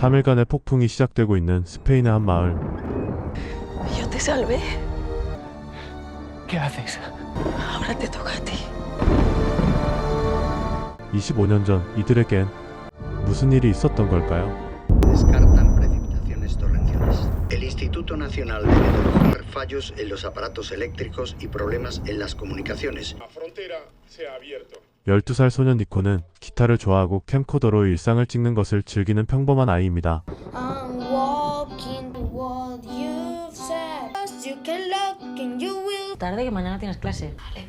3일간의 폭풍이 시작되고 있는 스페인의 한 마을. Yo te salvé. ¿Qué haces? Ahora te toca a ti. 25년 전 이들에겐 무슨 일이 있었던 걸까요? Descartan precipitaciones torrenciales. El Instituto Nacional debe detectar fallos en los aparatos eléctricos y problemas en las comunicaciones. La frontera se ha abierto. 12살 소년 니코는 기타를 좋아하고 캠코더로 일상을 찍는 것을 즐기는 평범한 아이입니다. I'm walking to what you've said. You can look and you will. Tarde que mañana tienes clase. Vale.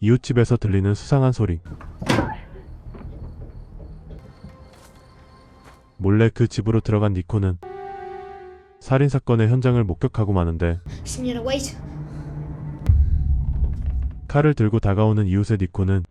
이웃집에서 들리는 수상한 소리. 몰래 그 집으로 들어간 니코는 살인 사건의 현장을 목격하고 마는데. 칼을 들고 다가오는 이웃의 니코는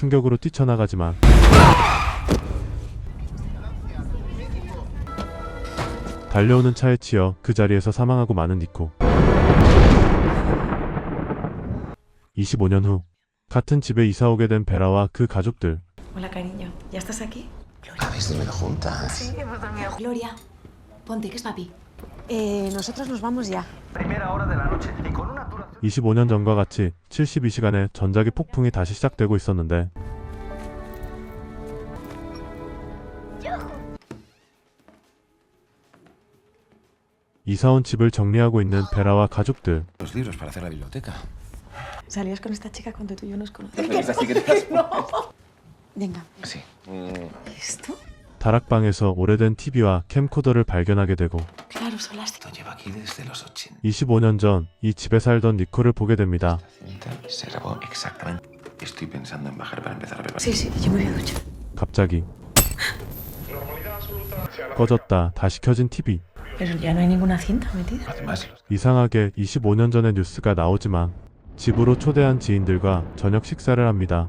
충격으로 뛰쳐나가지만 달려오는 차에 치여 그 자리에서 사망하고 마는 니코 25년 후 같은 집에 이사 오게 된 베라와 그 가족들 Hola, cariño. ¿Ya estás aquí? ¿Habéis dormido juntas? Gloria, ponte, que es papi. Eh, nosotros nos vamos ya. 25년 전과 같이 72시간의 전자기 폭풍이 다시 시작되고 있었는데 이사 온 집을 정리하고 있는 베라와 가족들 Los libros para hacer la biblioteca. ¿Salías con esta chica cuando tú y yo nos conocimos? Así que te Venga. Sí. ¿Esto? 다락방에서 오래된 TV와 캠코더를 발견하게 되고 Claro, son las... Esto lleva aquí desde los 80. 25년 전 이 집에 살던 니코를 보게 됩니다. cinta Se grabó exactamente. Estoy pensando en bajar para empezar a preparar. Sí, sí, yo me voy a duchar. 갑자기 꺼졌다 다시 켜진 TV Pero ya no hay ninguna cinta metida. Además, los 이상하게 25년 전의 뉴스가 나오지만 집으로 초대한 지인들과 저녁 식사를 합니다.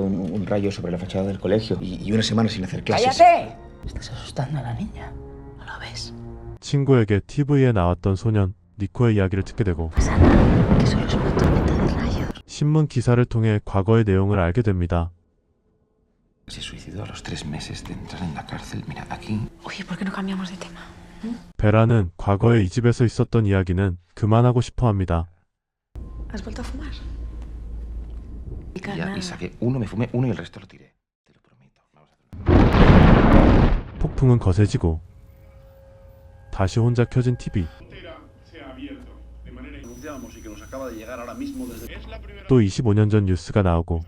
Un, un rayo sobre la fachada del colegio y, y una semana sin hacer clases. Estás asustando a la niña. ¿No lo ves? 친구에게 TV에 나왔던 소년 니코의 이야기를 듣게 되고. 신문 기사를 통해 과거의 내용을 알게 됩니다. se suicidó a los tres meses de entrar en la cárcel. Mira, aquí Oye, ¿por qué no cambiamos de tema? 베라는 과거에 이 집에서 있었던 이야기는 그만하고 싶어 합니다. ¿Has vuelto a fumar? Ya y saqué uno, me fumé uno y el resto lo tiré. Te lo prometo. Vamos a. 폭풍은 거세지고 다시 혼자 켜진 TV 또 25년 전 뉴스가 나오고.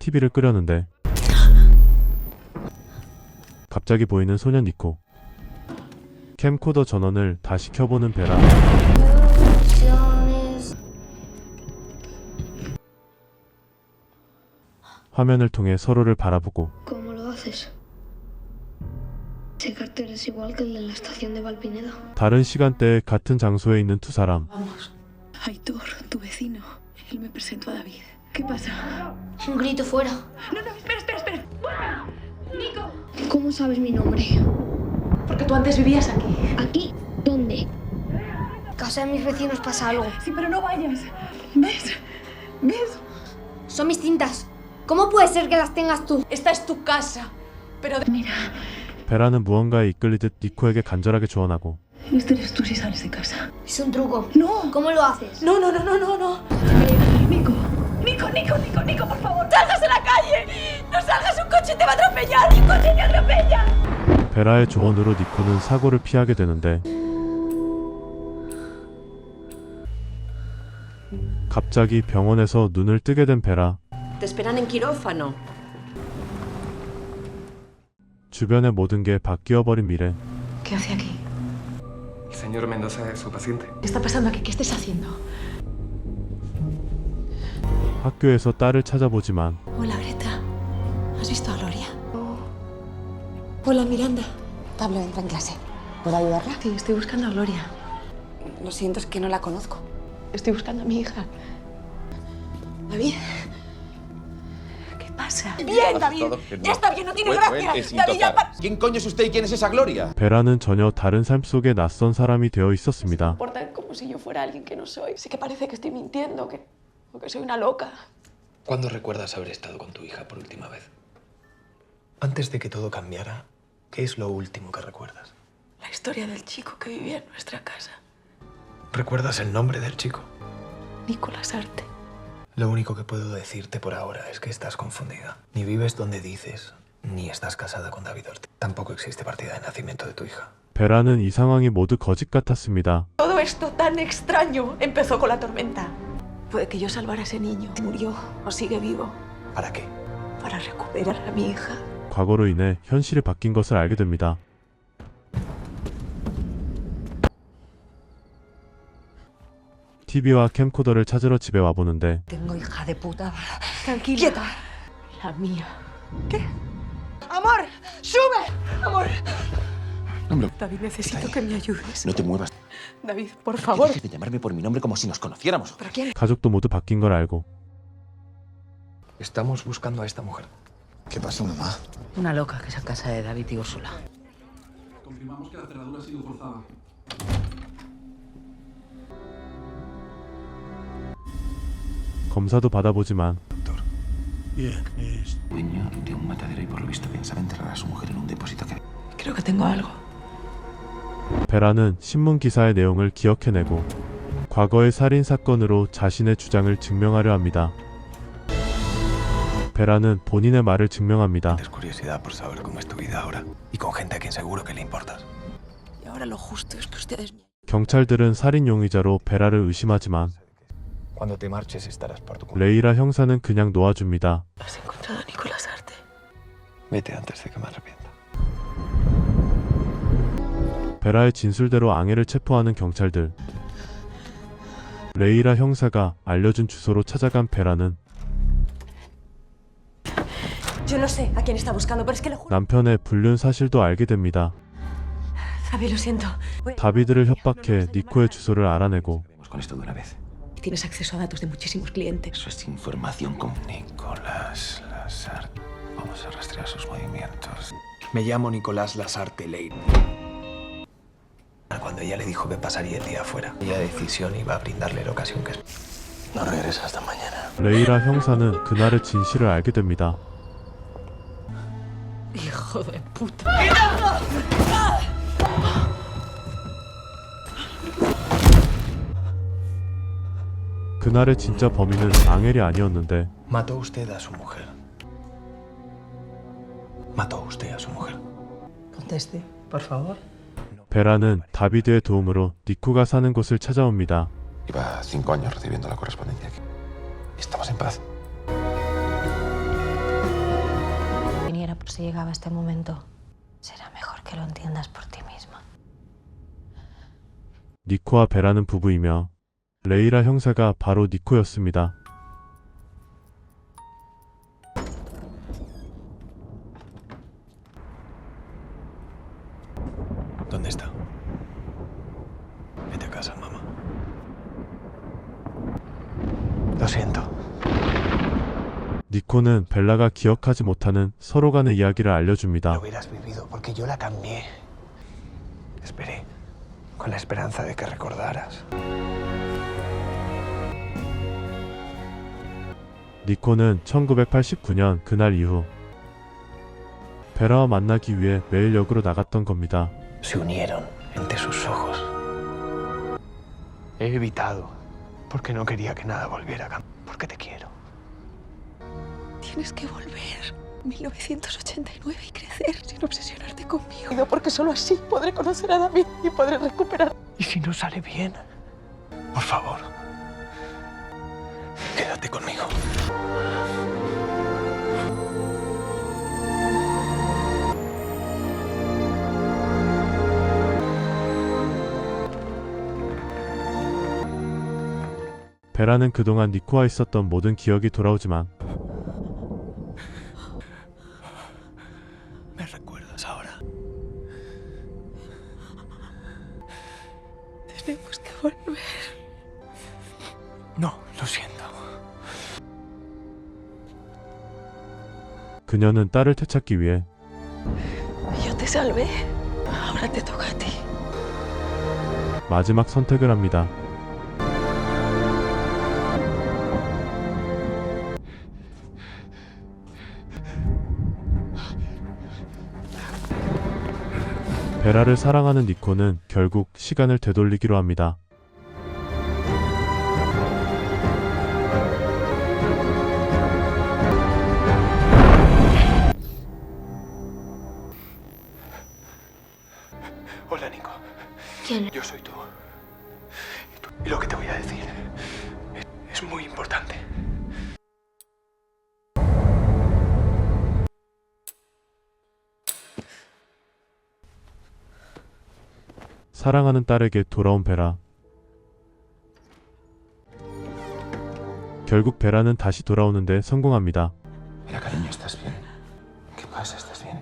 TV를 끄려는데 갑자기 보이는 소년 니코 캠코더 전원을 다시 켜보는 베라 화면을 통해 서로를 바라보고 ¿Cómo lo haces? Ese cartel es igual que el de la estación de Valpineda. 다른 시간대에 같은 장소에 있는 두 사람 Vamos. Aitor, tu vecino. Él me presentó a David. ¿Qué pasa? Un grito fuera. No, no, espera, espera, espera. ¡Nico! ¿Cómo sabes mi nombre? Porque tú antes vivías aquí. ¿Aquí? ¿Dónde? Casa de mis vecinos pasa algo. Sí, pero no vayas. ¿Ves? ¿Ves? Son mis cintas. ¿Cómo puede ser que las tengas tú? Esta es tu casa. Pero mira, 베라는 무언가에 이끌리듯 니코에게 간절하게 조언하고 este eres tú si sales de casa. Es un truco. No. ¿Cómo lo haces? No, no, no, no, no, no. Nico, Nico, Nico, Nico, Nico, por favor. ¡Salgas a la calle! ¡No salgas! ¡Un coche te va a atropellar! ¡Un coche te atropella! 베라의 조언으로 니코는 사고를 피하게 되는데 갑자기 병원에서 눈을 뜨게 된 베라 Te esperan en quirófano. 주변의 모든 게 바뀌어 버린 미래 ¿Qué hace aquí? El señor Mendoza es su paciente. ¿Qué está pasando aquí? ¿Qué estáis haciendo? 학교에서 딸을 찾아보지만 Hola, Greta. ¿Has visto a Gloria? Hola, Miranda. Pablo entra en clase. ¿Puedo ayudarla? Sí, estoy buscando a Gloria. Lo siento, es que no la conozco. Estoy buscando a mi hija. David. ¿Qué pasa? Bien, David. Ya está bien, no tiene gracia. David, ya pa- ¿Quién coño es usted y quién es esa Gloria? 베라는 전혀 다른 삶 속에 낯선 saram이 되어 있었습니다. comportan como si yo fuera alguien que no soy. Sí que parece que estoy mintiendo, que, o que soy una loca. ¿Cuándo recuerdas haber estado con tu hija por última vez? Antes de que todo cambiara, ¿qué es lo último que recuerdas? La historia del chico que vivía en nuestra casa. ¿Recuerdas el nombre del chico? Nicolás Arte. Lo único que puedo decirte por ahora es que estás confundida. Ni vives donde dices, ni estás casada con David Ortiz. Tampoco existe partida de nacimiento de tu hija. 베라는 이 상황이 모두 거짓 같았습니다. Todo esto tan extraño empezó con la tormenta. Puede que yo salvara a ese niño. Murió o sigue vivo ¿Para qué? para recuperar a mi hija. 과거로 인해 현실이 바뀐 것을 알게 됩니다. TV와 캠코더를 찾으러 집에 와보는데 Tengo hija de puta. Tranquila. La mía. ¡Amor! ¡Sube! ¡Amor! David, necesito que me ayudes. No te muevas. David, por favor. Dejes de llamarme por mi nombre como si nos conociéramos. ¿Pero quién? 가족도 모두 바뀐 걸 알고 Estamos buscando a esta mujer. ¿Qué pasó, mamá? Una loca que es a casa de David y Úrsula. Confirmamos que la cerradura ha sido forzada. 검사도 받아보지만 Dueño de un matadero y por lo visto pensaba enterrar a su mujer en un depósito que... Creo que tengo algo. 베라는 신문 기사의 내용을 기억해내고 과거의 살인 사건으로 자신의 주장을 증명하려 합니다. 베라는 본인의 말을 증명합니다. Tienes curiosidad por saber cómo es tu vida ahora. Y con gente a quien seguro que le importas. Y ahora lo justo es que ustedes me... 경찰들은 살인 용의자로 베라를 의심하지만 Cuando te marches estarás por tu cuenta. 레이라 형사는 그냥 놓아줍니다. ¿Has encontrado a Nicolás Arte? Vete antes de que me arrepienta. 베라의 진술대로 앙해를 체포하는 경찰들. 레이라 형사가 알려준 주소로 찾아간 베라는 Yo no sé a quién está buscando, pero es que le juro. 남편의 불륜 사실도 알게 됩니다. David, lo siento. 다비드를 협박해 니코의 주소를 알아내고 Acabemos con esto de una vez. Tienes acceso a datos de muchísimos clientes. Eso es información con... Nicolás Lasarte. Vamos a rastrear sus movimientos. Me llamo Nicolás Lasarte Lane. Cuando ella le dijo que pasaría el día afuera, ella decisión iba a brindarle la ocasión que... No regresa hasta mañana. 레이라 형사는 그날의 진실을 알게 됩니다. Hijo de puta. 그날의 진짜 범인은 앙헬이 아니었는데 Mató usted a su mujer. Mató usted a su mujer. Conteste, por favor. 베라는 다비드의 도움으로 니코가 사는 곳을 찾아옵니다. Lleva cinco años recibiendo la correspondencia aquí. Estamos en paz. Viniera por si llegaba este momento. Será mejor que lo entiendas por ti misma. 니코와 베라는 부부이며 레이라 형사가 바로 니코였습니다. 니코는 벨라가 기억하지 못하는 서로 간의 이야기를 알려줍니다. 니코는 1989년 그날 이후 베라와 만나기 위해 매일 역으로 나갔던 겁니다. Se unieron entre sus ojos. He evitado porque no quería que nada volviera a cambiar. Porque te quiero. Tienes que volver. 1989 y crecer sin obsesionarte conmigo. Porque solo así podré conocer a David y podré recuperar. ¿Y si no sale bien? Por favor, Vete conmigo. 베라는 그동안 니코와 있었던 모든 기억이 돌아오지만 ¿Me recuerdas ahora? Tenemos que volver. 그녀는 딸을 되찾기 위해. 마지막 선택을 합니다. 베라를 사랑하는 니코는 결국 시간을 되돌리기로 합니다. ¿Quién? Yo soy tú. Y, tú- y lo que te voy a decir es, es muy importante. 사랑하는 딸에게 돌아온 베라. 결국 베라는 다시 돌아오는데 성공합니다. Mira, cariño, ¿estás bien? ¿Qué pasa? ¿Estás bien?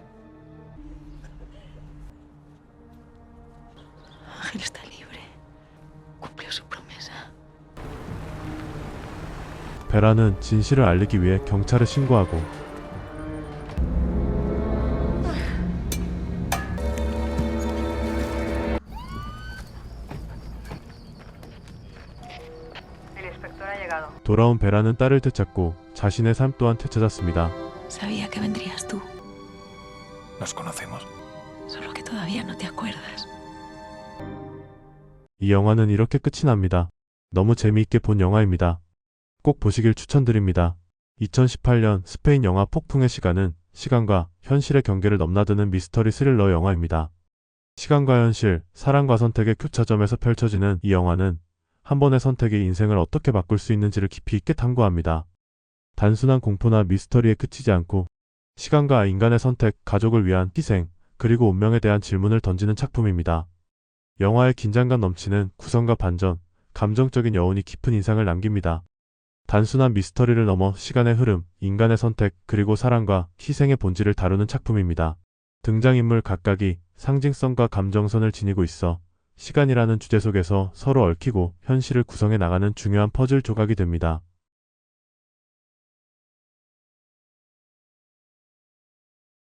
베라는 진실을 알리기 위해 경찰에 신고하고 돌아온 베라는 딸을 되찾고 자신의 삶 또한 되찾았습니다. Sabía que vendrías tú, Nos conocemos. solo que todavía no te acuerdas. 이 영화는 이렇게 끝이 납니다. 너무 재미있게 본 영화입니다. 꼭 보시길 추천드립니다. 2018년 스페인 영화 폭풍의 시간은 시간과 현실의 경계를 넘나드는 미스터리 스릴러 영화입니다. 시간과 현실, 사랑과 선택의 교차점에서 펼쳐지는 이 영화는 한 번의 선택이 인생을 어떻게 바꿀 수 있는지를 깊이 있게 탐구합니다. 단순한 공포나 미스터리에 그치지 않고 시간과 인간의 선택, 가족을 위한 희생, 그리고 운명에 대한 질문을 던지는 작품입니다. 영화의 긴장감 넘치는 구성과 반전, 감정적인 여운이 깊은 인상을 남깁니다. 단순한 미스터리를 넘어 시간의 흐름, 인간의 선택, 그리고 사랑과 희생의 본질을 다루는 작품입니다. 등장인물 각각이 상징성과 감정선을 지니고 있어 시간이라는 주제 속에서 서로 얽히고 현실을 구성해 나가는 중요한 퍼즐 조각이 됩니다.